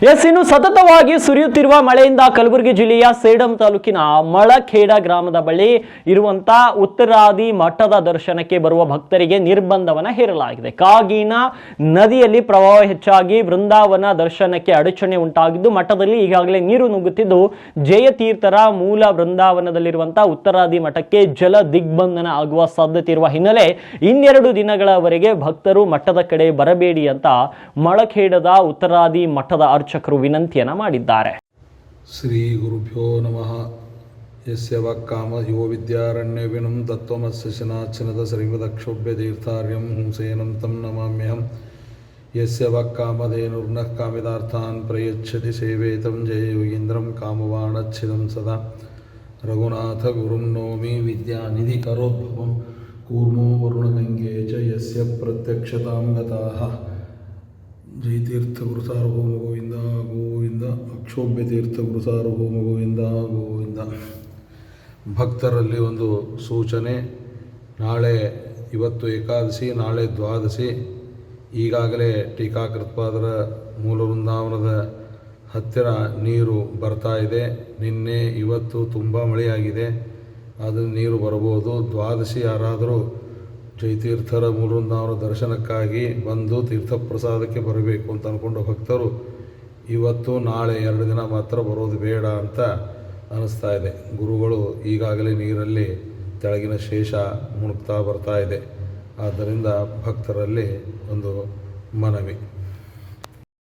S ಇನ್ನು ಸತತವಾಗಿ ಸುರಿಯುತ್ತಿರುವ ಮಳೆಯಿಂದ ಕಲಬುರಗಿ ಜಿಲ್ಲೆಯ ಸೇಡಂ ತಾಲೂಕಿನ ಮಳಖೇಡ ಗ್ರಾಮದ ಬಳಿ ಇರುವಂತ ಉತ್ತರಾದಿ ಮಠದ ದರ್ಶನಕ್ಕೆ ಬರುವ ಭಕ್ತರಿಗೆ ನಿರ್ಬಂಧವನ್ನ ಹೇರಲಾಗಿದೆ. ಕಾಗಿನ ನದಿಯಲ್ಲಿ ಪ್ರವಾಹ ಹೆಚ್ಚಾಗಿ ಬೃಂದಾವನ ದರ್ಶನಕ್ಕೆ ಅಡಚಣೆ ಉಂಟಾಗಿದ್ದು, ಮಠದಲ್ಲಿ ಈಗಾಗಲೇ ನೀರು ನುಗ್ಗುತ್ತಿದ್ದು, ಜಯತೀರ್ಥರ ಮೂಲ ಬೃಂದಾವನದಲ್ಲಿರುವಂತಹ ಉತ್ತರಾದಿ ಮಠಕ್ಕೆ ಜಲ ದಿಗ್ಬಂಧನ ಆಗುವ ಸಾಧ್ಯತೆ ಇರುವ ಹಿನ್ನೆಲೆ ಇನ್ನೆರಡು ದಿನಗಳವರೆಗೆ ಭಕ್ತರು ಮಠದ ಕಡೆ ಬರಬೇಡಿ ಅಂತ ಮಳಖೇಡದ ಉತ್ತರಾದಿ ಮಠದ ಅರ್ಚಕರು ವಿನಂತಿಯನ್ನು ಮಾಡಿದ್ದಾರೆ. ಶ್ರೀ ಗುರುಭ್ಯೋ ನಮಃ. ಯಸ್ಯ ವಕ್ಕಾಮ ಯೋ ವಿದ್ಯಾರಣ್ಯವಿನಂ ತತ್ವಮಸ್ಯ ಶನಾಚನದ ಶ್ರೀಮದಕ್ಷೋಭ್ಯ ತೀರ್ಥಾರ್ಯಂ ಹುಂಸೇನಂ ತಂ ನಮಾಮ್ಯಹಂ. ಯಸ್ಯ ವಕ್ಕಾಮಧೇನುರ್ನಃ ಕಾಮಿದಾರ್ಥಾನ್ ಪ್ರಯಚ್ಛತಿ ಸೇವೇತಂ ಜಯ ಯೋಗೀಂದ್ರಂ ಕಾಮವಾಣಚ್ಛಿದಂ ಸದಾ. ರಘುನಾಥ ಗುರುಂ ನೋಮಿ ವಿದ್ಯಾನಿಧಿ ಕರೋದ್ಭವಂ. ಕೂರ್ಮೋ ವರುಣಗಂಗೆ ಚ ಯಸ್ಯ ಪ್ರತ್ಯಕ್ಷತಾಂ ಗತಾಃ ಜಯತೀರ್ಥ ಗುರು ಸಾರ್ವಭೌಮ ಗೋವಿಂದ ಗೋವಿಂದ ಅಕ್ಷೋಭ್ಯ ತೀರ್ಥ ಗುರು ಸಾರ್ವಭೌಮ ಗೋವಿಂದ ಗೋವಿಂದ ಭಕ್ತರಲ್ಲಿ ಒಂದು ಸೂಚನೆ, ನಾಳೆ ಇವತ್ತು ಏಕಾದಶಿ, ನಾಳೆ ದ್ವಾದಶಿ. ಈಗಾಗಲೇ ಟೀಕಾಕೃತ್ಪಾದರ ಮೂಲ ವೃಂದಾವನದ ಹತ್ತಿರ ನೀರು ಬರ್ತಾ ಇದೆ. ನಿನ್ನೆ ಇವತ್ತು ತುಂಬ ಮಳೆಯಾಗಿದೆ. ಅದು ನೀರು ಬರಬಹುದು. ದ್ವಾದಶಿ ಯಾರಾದರೂ ಜಯತೀರ್ಥರ ಮೂಲವೃಂದಾವನ ದರ್ಶನಕ್ಕಾಗಿ ಬಂದು ತೀರ್ಥಪ್ರಸಾದಕ್ಕೆ ಬರಬೇಕು ಅಂತ ಅಂದ್ಕೊಂಡು ಭಕ್ತರು ಇವತ್ತು, ನಾಳೆ ಎರಡು ದಿನ ಮಾತ್ರ ಬರೋದು ಬೇಡ ಅಂತ ಅನ್ನಿಸ್ತಾ ಇದೆ. ಗುರುಗಳು ಈಗಾಗಲೇ ನೀರಲ್ಲಿ ತೆಳಗಿನ ಶೇಷ ಮುಣುಕ್ತಾ ಬರ್ತಾ ಇದೆ. ಆದ್ದರಿಂದ ಭಕ್ತರಲ್ಲಿ ಒಂದು ಮನವಿ.